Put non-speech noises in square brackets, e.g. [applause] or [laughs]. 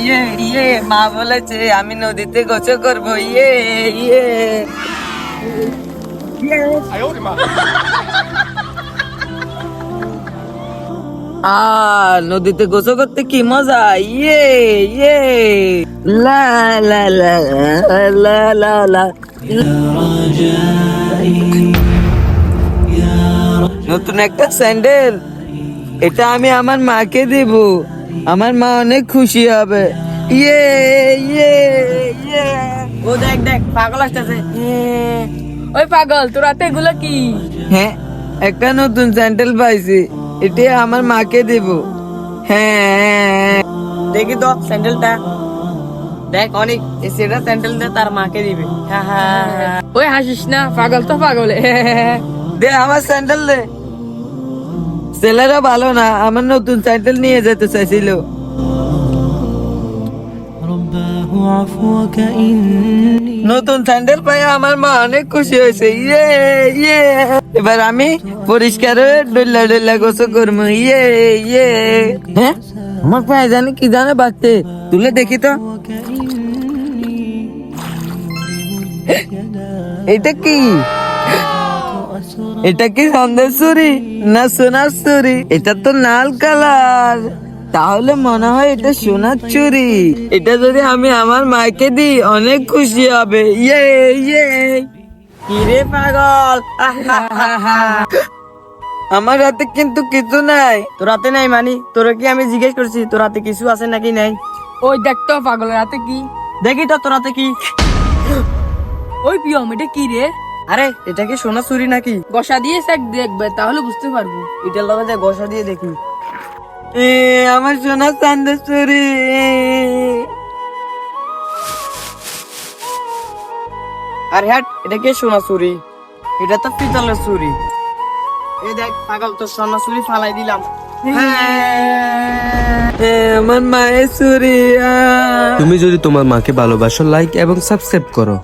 ইয়ে ইয়ে মা বলেছে, আমি নদীতে গোসল করব ইয়ে ইয়ে। আর নদীতে গোসল করতে কি মজা? ইয়ে ইয়ে। লা লা লা লা লা লা। নতুন একটা স্যান্ডেল, এটা আমি আমার মাকে দেব। আমার মা অনেক খুশি হবে। ইয়ে ইয়ে ইয়ে। ও দেখ দেখ পাগল আসতেছে। ওই পাগল তোর হাতে এগুলো কি? হ্যাঁ একটা নতুন স্যান্ডেল পাইছি। এটা আমার মাকে দেব। হ্যাঁ। দেখি তো স্যান্ডেলটা। দেখ অনেক। সেটা স্যান্ডেলটা তার মাকে দিবে। হ্যাঁ হ্যাঁ। ওই হাসিস না পাগল তো পাগল। দে আমার স্যান্ডেল দে। ছেলেরা ভালো না আমার নতুন সাইকেল নিয়ে যেতে চাইছিল। নতুন স্যান্ডেল পাই আমার মা অনেক খুশি হয়েছে। ইয়ে ইয়ে। এবার আমি পরিষ্কার ডুল্লা ডুল্লা গোসল করব। ইয়ে ইয়ে। হ্যাঁ? আমার পায়ে জানি কি জানে বাচ্চে তুলে দেখি তো। এটা কি? এটা কি সন্দেশ চুরি না সোনার চুরি এটা তো লাল কালার। তাহলে মনে হয় এটা সোনার চুরি এটা যদি আমি আমার মাকে দিই অনেক খুশি হবে। ইয়ে ইয়ে। কিরে পাগল? [laughs] আমার হাতে কিন্তু কিছু নাই। তোর হাতে নাই মানি? তোর কি আমি জিজ্ঞেস করছি তোর হাতে কিছু আছে নাকি নাই? ওই দেখ তো পাগলের হাতে কি? দেখি তো তোর হাতে কি? ওই পিয়ম এটা কি রে? আরে এটা কি সোনা চুরি নাকি? গসা দিয়ে দেখ দেখবে তাহলে বুঝতে পারব। এটার লগে যে গোসা দিয়ে দেখি। এ আমার সোনা চান্দের চুরি আর হ্যাট এটা কি সোনা চুরি এটা তো পিতলের চুরি এই দেখ পাগল তো সোনা চুরি ফালাই দিলাম। এ, আমার মায়ের চুরি আহ। তুমি যদি তোমার মাকে ভালোবাসো লাইক এবং সাবস্ক্রাইব করো।